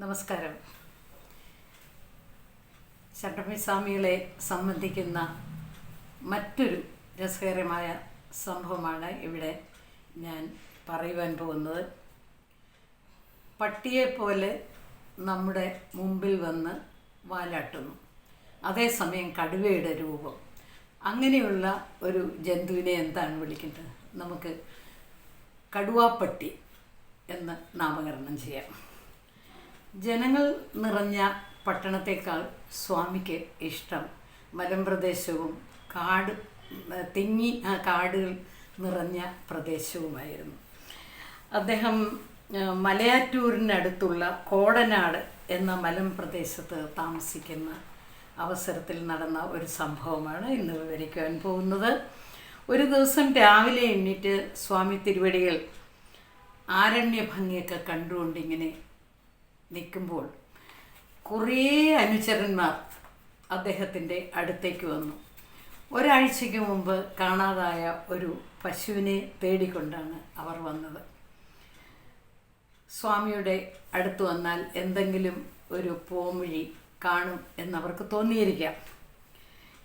നമസ്കാരം. ചട്ടമ്പിസ്വാമികളെ സംബന്ധിക്കുന്ന മറ്റൊരു രസകരമായ സംഭവമാണ് ഇവിടെ ഞാൻ പറയുവാൻ പോകുന്നത്. പട്ടിയെപ്പോലെ നമ്മുടെ മുമ്പിൽ വന്ന് വാലാട്ടുന്നു. അതേസമയം കടുവയുടെ രൂപം. അങ്ങനെയുള്ള ഒരു ജന്തുവിനെ എന്താണ് വിളിക്കുന്നത് നമുക്ക് കടുവാപ്പട്ടി എന്ന് നാമകരണം ചെയ്യാം. ജനങ്ങൾ നിറഞ്ഞ പട്ടണത്തേക്കാൾ സ്വാമിക്ക് ഇഷ്ടം. മലമ്പ്രദേശവും കാട് തെങ്ങി കാടുകൾ നിറഞ്ഞ പ്രദേശവുമായിരുന്നു. അദ്ദേഹം മലയാറ്റൂരിനടുത്തുള്ള കോടനാട് എന്ന മലമ്പ്രദേശത്ത് താമസിക്കുന്ന അവസരത്തിൽ നടന്ന ഒരു സംഭവമാണ് ഇന്ന് വിവരിക്കാൻ പോകുന്നത്. ഒരു ദിവസം രാവിലെ എണ്ണീറ്റ് സ്വാമി തിരുവടികൾ ആരണ്യ ഭംഗിയൊക്കെ കണ്ടുകൊണ്ടിങ്ങനെ നിൽക്കുമ്പോൾ കുറേ അനുചരന്മാർ അദ്ദേഹത്തിന്റെ അടുത്തേക്ക് വന്നു. ഒരാഴ്ചയ്ക്ക് മുമ്പ് കാണാതായ ഒരു പശുവിനെ തേടിക്കൊണ്ടാണ് അവർ വന്നത്. സ്വാമിയുടെ അടുത്ത് വന്നാൽ എന്തെങ്കിലും ഒരു പോംവഴി കാണും എന്നവർക്ക് തോന്നിയിരിക്കാം.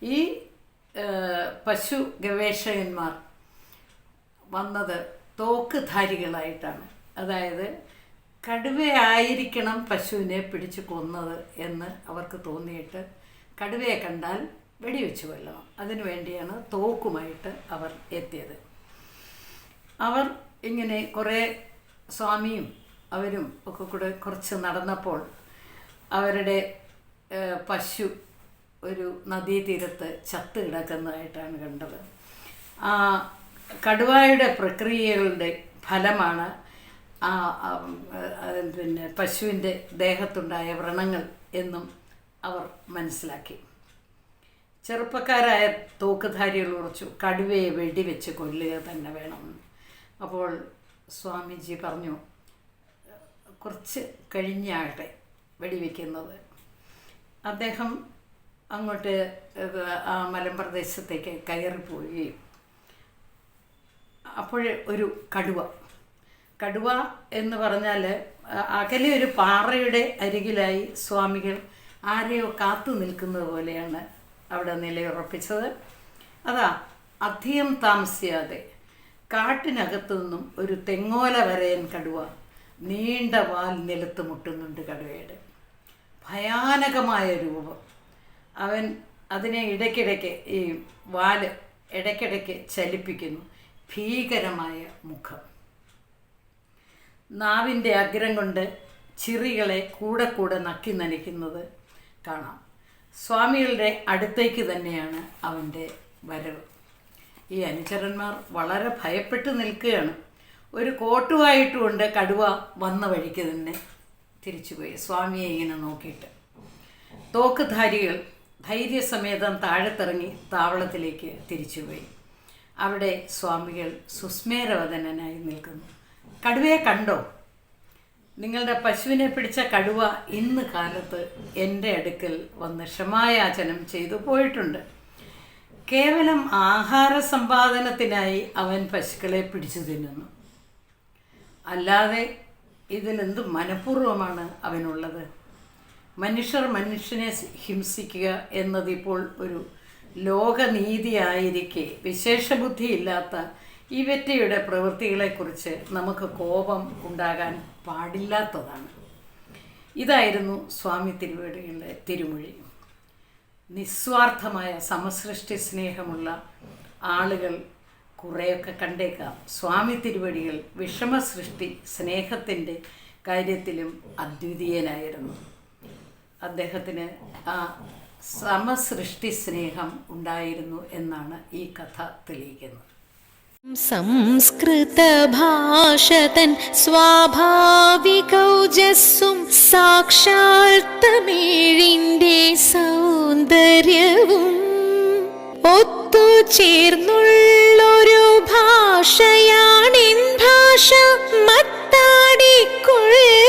ഈ പശു ഗവേഷകന്മാർ വന്നത് തോക്ക് ധാരികളായിട്ടാണ്. അതായത് കടുവയായിരിക്കണം പശുവിനെ പിടിച്ചു കൊന്നത് എന്ന് അവർക്ക് തോന്നിയിട്ട് കടുവയെ കണ്ടാൽ വെടിവെച്ച് കൊല്ലണം. അതിനു വേണ്ടിയാണ് തോക്കുമായിട്ട് അവർ എത്തിയത്. അവർ ഇങ്ങനെ കുറേ സ്വാമിയും അവരും ഒക്കെ കൂടെ കുറച്ച് നടന്നപ്പോൾ അവരുടെ പശു ഒരു നദീതീരത്ത് ചത്ത് കിടക്കുന്നതായിട്ടാണ് കണ്ടത്. ആ കടുവായുടെ പ്രക്രിയകളുടെ ഫലമാണ് ആ പിന്നെ പശുവിന്റെ ദേഹത്തുണ്ടായ വ്രണങ്ങൾ എന്നും അവർ മനസ്സിലാക്കി. ചെറുപ്പക്കാരായ തോക്കുധാരികൾ ഉറച്ചു കടുവയെ വെടിവെച്ച് കൊല്ലുക തന്നെ വേണമെന്ന് അപ്പോൾ സ്വാമിജി പറഞ്ഞു കുറച്ച് കഴിഞ്ഞാകട്ടെ വെടിവെക്കുന്നത്. അദ്ദേഹം അങ്ങോട്ട് ആ മലമ്പ്രദേശത്തേക്ക് കയറിപ്പോവുകയും അപ്പോൾ ഒരു കടുവ കടുവ എന്ന് പറഞ്ഞാൽ അകലെ ഒരു പാറയുടെ അരികിലായി സ്വാമികൾ ആരെയോ കാത്തു നിൽക്കുന്നത് പോലെയാണ് അവിടെ നിലയുറപ്പിച്ചത്. അതാ അധികം താമസിയാതെ കാട്ടിനകത്തു നിന്നും ഒരു തെങ്ങോല വരയൻ കടുവ നീണ്ട വാൽ നിലത്ത് മുട്ടുന്നുണ്ട് കടുവയുടെ. ഭയാനകമായ രൂപം. അവൻ അതിനെ ഇടയ്ക്കിടയ്ക്ക് ഈ വാൽ ഇടയ്ക്കിടയ്ക്ക് ചലിപ്പിക്കുന്നു. ഭീകരമായ മുഖം. നാവിന്റെ അഗ്രം കൊണ്ട് ചിറികളെ കൂടെ കൂടെ നക്കി നനയ്ക്കുന്നത് കാണാം. സ്വാമികളുടെ അടുത്തേക്ക് തന്നെയാണ് അവന്റെ വരവ്. ഈ അനുചരന്മാർ വളരെ ഭയപ്പെട്ട് നിൽക്കുകയാണ്. ഒരു കോട്ടുവായിട്ടുകൊണ്ട് കടുവ വന്ന വഴിക്ക് തന്നെ തിരിച്ചുപോയി. സ്വാമിയെ ഇങ്ങനെ നോക്കിയിട്ട്. തോക്കുധാരികൾ ധൈര്യസമേതം താഴത്തിറങ്ങി താവളത്തിലേക്ക് തിരിച്ചുപോയി. അവിടെ സ്വാമികൾ സുസ്മേരവദനായി നിൽക്കുന്നു. കടുവയെ കണ്ടോ? നിങ്ങളുടെ പശുവിനെ പിടിച്ച കടുവ ഇന്ന് കാലത്ത് എന്റെ അടുക്കൽ വന്ന് ക്ഷമായാചനം ചെയ്തു പോയിട്ടുണ്ട്. കേവലം ആഹാര സമ്പാദനത്തിനായി അവൻ പശുക്കളെ പിടിച്ചു തിന്നുന്നു. അല്ലാതെ ഇതിലെന്ത് മനഃപൂർവമാണ് അവനുള്ളത്? മനുഷ്യർ മനുഷ്യനെ ഹിംസിക്കുക എന്നതിപ്പോൾ ഒരു ലോകനീതിയായിരിക്കെ വിശേഷബുദ്ധിയില്ലാത്ത ഇവറ്റയുടെ പ്രവൃത്തികളെക്കുറിച്ച് നമുക്ക് കോപം ഉണ്ടാകാൻ പാടില്ലാത്തതാണ്. ഇതായിരുന്നു സ്വാമി തിരുവടികളുടെ തിരുമൊഴി. നിസ്വാർത്ഥമായ സമസൃഷ്ടി സ്നേഹമുള്ള ആളുകൾ കുറേയൊക്കെ കണ്ടേക്കാം. സ്വാമി തിരുവടികൾ വിഷമ സൃഷ്ടി സ്നേഹത്തിന്റെ കാര്യത്തിലും അദ്വിതീയനായിരുന്നു. അദ്ദേഹത്തിന് ആ സമസൃഷ്ടി സ്നേഹം ഉണ്ടായിരുന്നു എന്നാണ് ഈ കഥ തെളിയിക്കുന്നത്. സംസ്കൃതഭാഷതൻ സ്വാഭാവികൗജസ്സും സാക്ഷാൽ തമിഴിന്റെ സൗന്ദര്യവും ഒത്തുചേർന്നുള്ളൊരു ഭാഷയാണിൻ ഭാഷ. മത്താടിക്കൊള്ള